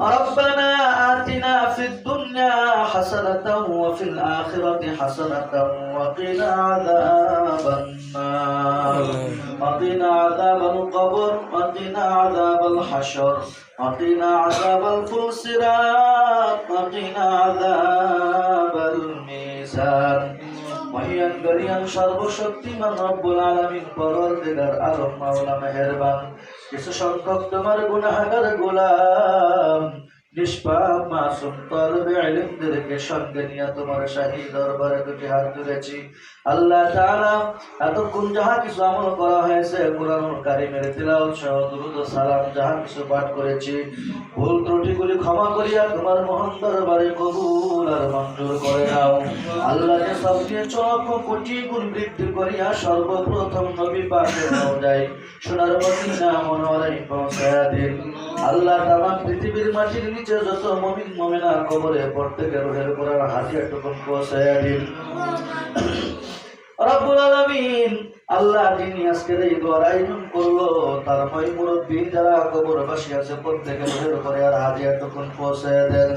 ربنا آتنا في الدنيا حسنة وفي الآخرة حسنة وقنا عذاب النار. وقنا عذاب القبر وقنا عذاب الحشر وقنا عذاب الفلسرات وقنا عذاب الميزان. মহিয়ান গরিয়ান সর্বশক্তিমান রব্বুল আলামিন পরওয়ারদিগার আলম মাওলা মেহেরবান। কিছু সংখ্যক তোমার গুনাহগার গোলাম নিষ্পাপ মাসুম তলবে ইলমদেরকে সঙ্গে নিয়ে তোমার শাহী দরবারে দুটি হাত তুলেছি। আল্লাহ তাআলা এতক্ষণ যাহা কিছু আমল করা হয়েছে কোরআনুল কারীমের তিলাওয়াত সহ দুরূদ সালাম যাহা কিছু পাঠ করেছি। ভুল ত্রুটিগুলি ক্ষমা করিয়া তোমার মহান দরবারে কবুল আর মঞ্জুর করে নাও। আল্লাহকে সবচেয়ে চলক কোটি গুণ বৃদ্ধি করিয়া সর্বপ্রথম নবী পাকে যায় সোনার মদিনা মনোয়ারাই পৌঁছায়া দিন। আল্লাহ তামাম পৃথিবীর মাটির নিচে যত মমিন মমিনা কবরে গেল রোহের করার হাতিয়ার টুকুন পৌঁছায়া দিন রব্বুল আলামিন আল্লাহ যিনি আজকের এই দোয়ার আয়োজন করল, তার ভাই মুরব্বী যারা কবরবাসী আছে, প্রত্যেকের করে আর হাতিয়ার টুকুন পৌঁছায়া দেন।